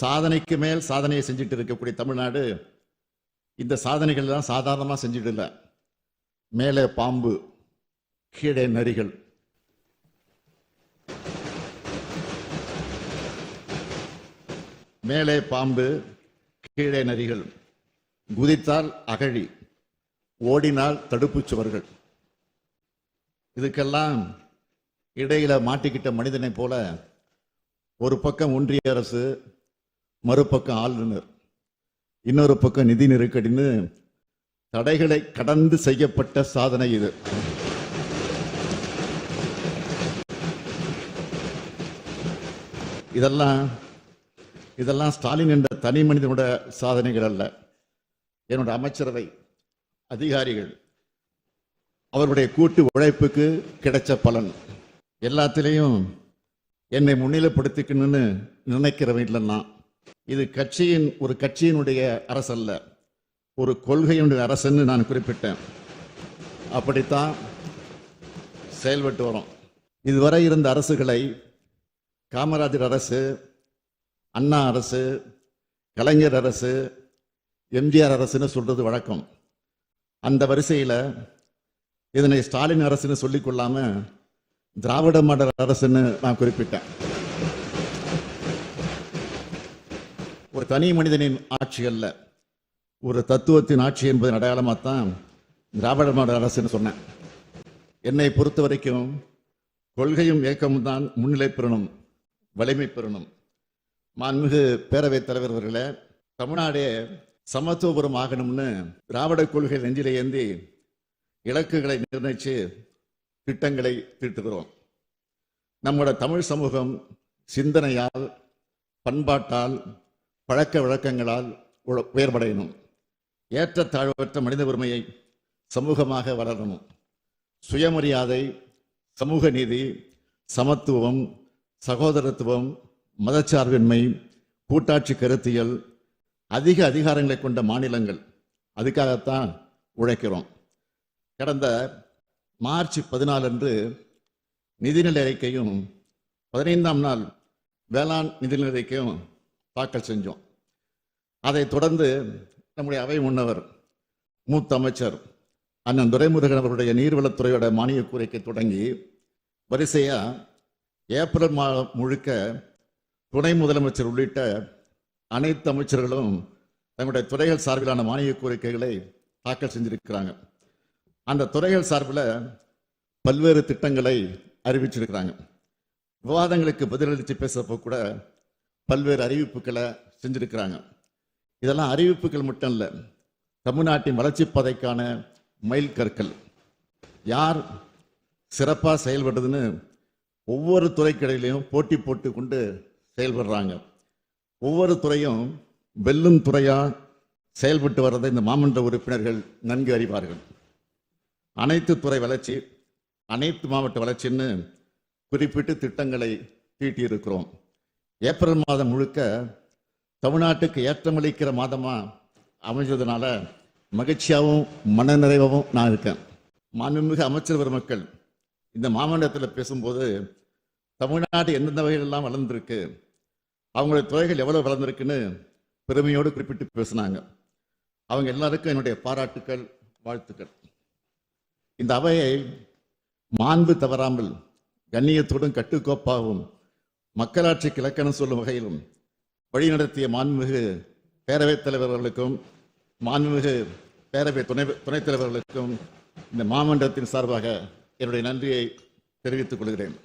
சாதனைக்கு மேல் சாதனையை செஞ்சுட்டு இருக்கக்கூடிய தமிழ்நாடு இந்த சாதனைகள் தான் சாதாரணமாக செஞ்சுட்டு இல்லை. மேலே பாம்பு கீழே நரிகள். மேலே பாம்பு கீழே நரிகள். குதித்தால் அகழி ஓடினால் தடுப்புச் சுவர்கள். இதுக்கெல்லாம் இடையில மாட்டிக்கிட்ட மனிதனை போல ஒரு பக்கம் ஒன்றிய அரசு மறுபக்கம் ஆளுநர் இன்னொரு பக்கம் நிதி நெருக்கடின்னு தடைகளை கடந்து செய்யப்பட்ட சாதனை இது. இதெல்லாம் இதெல்லாம் ஸ்டாலின் என்ற தனி மனிதனோட சாதனைகள் அல்ல. என்னோட அமைச்சரவை அதிகாரிகள் அவருடைய கூட்டு உழைப்புக்கு கிடைச்ச பலன். எல்லாத்திலையும் என்னை முன்னிலைப்படுத்திக்கணும்னு நினைக்கிறவன் இல்லைன்னா இது கட்சியின் ஒரு கட்சியினுடைய அரசல்ல. ஒரு கொள்கையினுடைய அரசுன்னு நான் குறிப்பிட்டேன். அப்படித்தான் செயல்பட்டு வரோம். இதுவரை இருந்த அரசுகளை காமராஜர் அரசு அண்ணா அரசு கலைஞர் அரசு எம்ஜிஆர் அரசுன்னு சொல்றது வழக்கம். அந்த வரிசையில் இதனை ஸ்டாலின் அரசுன்னு சொல்லிக்கொள்ளாமல் திராவிட மாடல் அரசுன்னு நான் குறிப்பிட்டேன். ஒரு தனி மனிதனின் ஆட்சி அல்ல. ஒரு தத்துவத்தின் ஆட்சி என்பதன் அடையாளமாக தான் திராவிட மாடல் அரசுன்னு சொன்னேன். என்னை பொறுத்த வரைக்கும் கொள்கையும் இயக்கமும் தான் முன்னிலை பெறணும் வலிமை பெறணும். மாண்புமிகு பேரவைத் தலைவர் அவர்களே தமிழ்நாடே சமத்துவபுரம் ஆகணும்னு திராவிட கொள்கை நெஞ்சிலே ஏந்தி இலக்குகளை நிர்ணயித்து திட்டங்களை தீட்டுகிறோம் நம்மளோட தமிழ் சமூகம் சிந்தனையால் பண்பாட்டால் பழக்க வழக்கங்களால் உழ- உயர்வடையணும் ஏற்றத்தாழ்வற்ற மனித உரிமையை சமூகமாக வளரணும். சுயமரியாதை சமூக நீதி சமத்துவம் சகோதரத்துவம் மதச்சார்பின்மை கூட்டாட்சி கருத்தியல் அதிக அதிகாரங்களை கொண்ட மாநிலங்கள். அதுக்காகத்தான் உழைக்கிறோம். கடந்த மார்ச் பதினாலு அன்று நிதிநிலை அறிக்கையும் பதினைந்தாம் நாள் வேளாண் நிதிநிலை அறிக்கையும் தாக்கல் செஞ்சோம். அதை தொடர்ந்து நம்முடைய அவை முன்னவர் மூத்த அமைச்சர் அண்ணன் துரைமுருகன் அவருடைய நீர்வளத்துறையோட மானிய கோரிக்கை தொடங்கி வரிசையா ஏப்ரல் மாதம் முழுக்க துணை முதலமைச்சர் உள்ளிட்ட அனைத்து அமைச்சர்களும் தங்களுடைய துறைகள் சார்பிலான மானிய கோரிக்கைகளை தாக்கல் செஞ்சிருக்கிறாங்க. அந்த துறைகள் சார்பில் பல்வேறு திட்டங்களை அறிவிச்சிருக்கிறாங்க. விவாதங்களுக்கு பதிலளித்து பேசுறப்போ கூட பல்வேறு அறிவிப்புகளை செஞ்சுருக்கிறாங்க. இதெல்லாம் அறிவிப்புகள் மட்டும் இல்லை தமிழ்நாட்டின் வளர்ச்சிப் பாதைக்கான மைல் கற்கள். யார் சிறப்பாக செயல்படுதுன்னு ஒவ்வொரு துறைக்கிடையிலையும் போட்டி போட்டு கொண்டு செயல்படுறாங்க. ஒவ்வொரு துறையும் வெல்லும் துறையாக செயல்பட்டு வர்றதை இந்த மாமன்ற உறுப்பினர்கள் நன்கு அறிவார்கள். அனைத்து துறை வளர்ச்சி அனைத்து மாவட்ட வளர்ச்சின்னு குறிப்பிட்டு திட்டங்களை தீட்டியிருக்கிறோம். ஏப்ரல் மாதம் முழுக்க தமிழ்நாட்டுக்கு ஏற்றமளிக்கிற மாதமாக அமைஞ்சதுனால மகிழ்ச்சியாகவும் மனநிறைவாகவும் நான் இருக்கேன். மாண்புமிகு அமைச்சர் பெருமக்கள் இந்த மாமண்டலத்தில் பேசும்போது தமிழ்நாடு எந்தெந்த வகையிலெல்லாம் வளர்ந்துருக்கு அவங்களுடைய துறைகள் எவ்வளோ வளர்ந்துருக்குன்னு பெருமையோடு குறிப்பிட்டு பேசினாங்க. அவங்க எல்லாருக்கும் என்னுடைய பாராட்டுக்கள் வாழ்த்துக்கள். இந்த அவையை மாண்பு தவறாமல் கண்ணியத்தோடும் கட்டுக்கோப்பாகவும் மக்களாட்சிக்கு இலக்கணம் சொல்லும் வகையிலும் வழிநடத்திய மாண்புமிகு பேரவைத் தலைவர்களுக்கும் மாண்புமிகு பேரவை துணை துணைத் தலைவர்களுக்கும் இந்த மாமன்றத்தின் சார்பாக என்னுடைய நன்றியை தெரிவித்துக் கொள்கிறேன்.